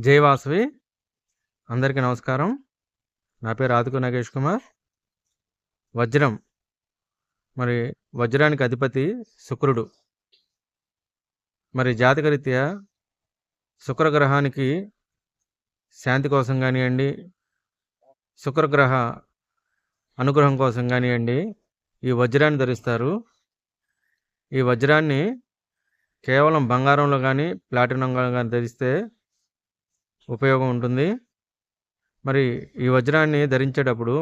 జై వాసవి. అందరికీ నమస్కారం. నా పేరు ఆదుకు నాగేష్ కుమార్. వజ్రం. మరి వజ్రానికి అధిపతి శుక్రుడు. మరి జాతకరీత్యా శుక్రగ్రహానికి శాంతి కోసం కానివ్వండి శుక్రగ్రహ అనుగ్రహం కోసం కానివ్వండి ఈ వజ్రాన్ని ధరిస్తారు. ఈ వజ్రాన్ని కేవలం బంగారంలో కానీ ప్లాటినంలో కానీ ధరిస్తే ఉపయోగం ఉంటుంది. మరి ఈ వజ్రాన్ని ధరించేటప్పుడు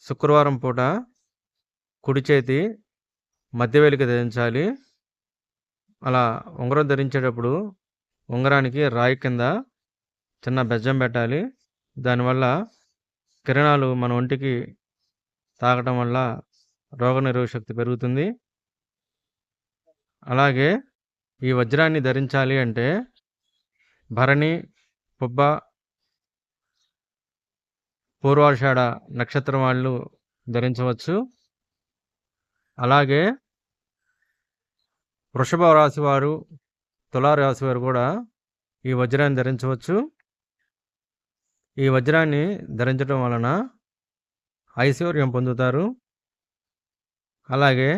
శుక్రవారం పూట కుడి చేతి మధ్యవేలికి ధరించాలి. అలా ఉంగరం ధరించేటప్పుడు ఉంగరానికి రాయి కింద చిన్న బెజ్జం పెట్టాలి. దానివల్ల కిరణాలు మన ఒంటికి తాగటం వల్ల రోగనిరోధక శక్తి పెరుగుతుంది. అలాగే ఈ వజ్రాన్ని ధరించాలి అంటే భరణి పొబ్బ పూర్వాషాఢ నక్షత్రం వాళ్ళు ధరించవచ్చు. అలాగే వృషభ రాశి వారు తులారాశి వారు కూడా ఈ వజ్రాన్ని ధరించవచ్చు. ఈ వజ్రాన్ని ధరించడం వలన ఐశ్వర్యం పొందుతారు. అలాగే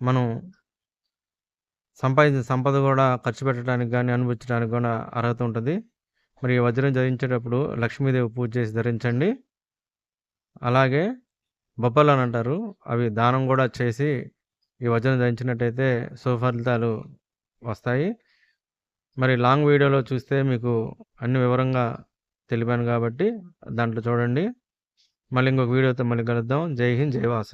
మనం సంపాదించిన సంపద కూడా ఖర్చు పెట్టడానికి కానీ అనుభవించడానికి కూడా అర్హత ఉంటుంది. మరి ఈ వజ్రం ధరించేటప్పుడు లక్ష్మీదేవి పూజ చేసి ధరించండి. అలాగే బొబ్బలు అని అంటారు అవి దానం కూడా చేసి ఈ వజ్రం ధరించినట్టయితే సుఫలితాలు వస్తాయి. మరి లాంగ్ వీడియోలో చూస్తే మీకు అన్ని వివరంగా తెలిపాను కాబట్టి దాంట్లో చూడండి. మళ్ళీ ఇంకొక వీడియోతో మళ్ళీ కలుద్దాం. జై హింద్ జై వాసు.